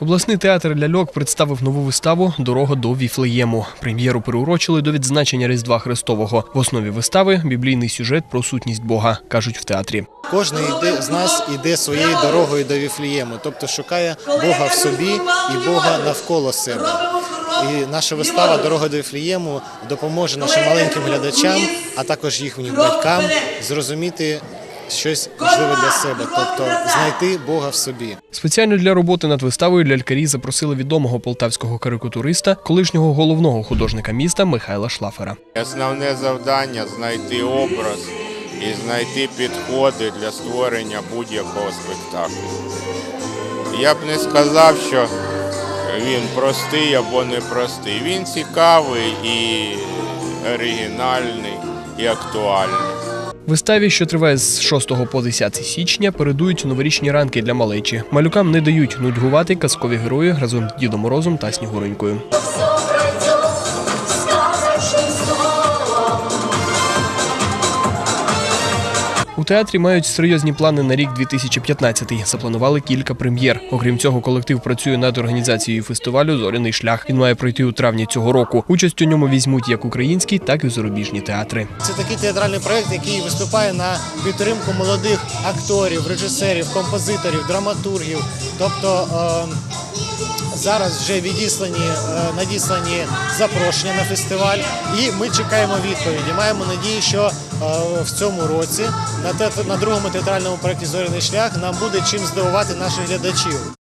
Обласний театр ляльок представив нову виставу Дорога до Віфлеєму. Прем'єру приурочили до відзначення Різдва Христового. В основі вистави біблійний сюжет про сутність Бога, кажуть в театрі. Кожен з нас іде своєю дорогою до Віфлієму, тобто шукає Бога в собі і Бога навколо себе. І наша вистава Дорога до Віфлієму допоможе нашим маленьким глядачам, а також їхнім батькам зрозуміти щось важливе для себе, тобто знайти Бога в собі. Спеціально для роботи над виставою лялькарі запросили відомого полтавського карикатуриста, колишнього головного художника міста Михайла Шлафера. Основне завдання знайти образ і знайти підходи для створення будь-якого спектаклю. Я б не сказав, що він простий або непростий. Він цікавий і оригінальний, і актуальний. Виставі, що триває з 6 по 10 січня, передують новорічні ранки для малечі. Малюкам не дають нудьгувати казкові герої разом з Дідом Морозом та Снігуронькою. У театрі мають серйозні плани на рік 2015. Запланували кілька прем'єр. Окрім цього, колектив працює над організацією фестивалю Зоряний шлях. Він має пройти у травні цього року. Участь у ньому візьмуть як українські, так і зарубіжні театри. Це такий театральний проєкт, який виступає на підтримку молодих акторів, режисерів, композиторів, драматургів. Тобто е, зараз вже відіслані, е, надіслані запрошення на фестиваль, і ми чекаємо відповіді. Маємо надію, що е, в цьому році на, те на другому театральному проєкті Зоряний шлях нам буде чим здивувати наших глядачів.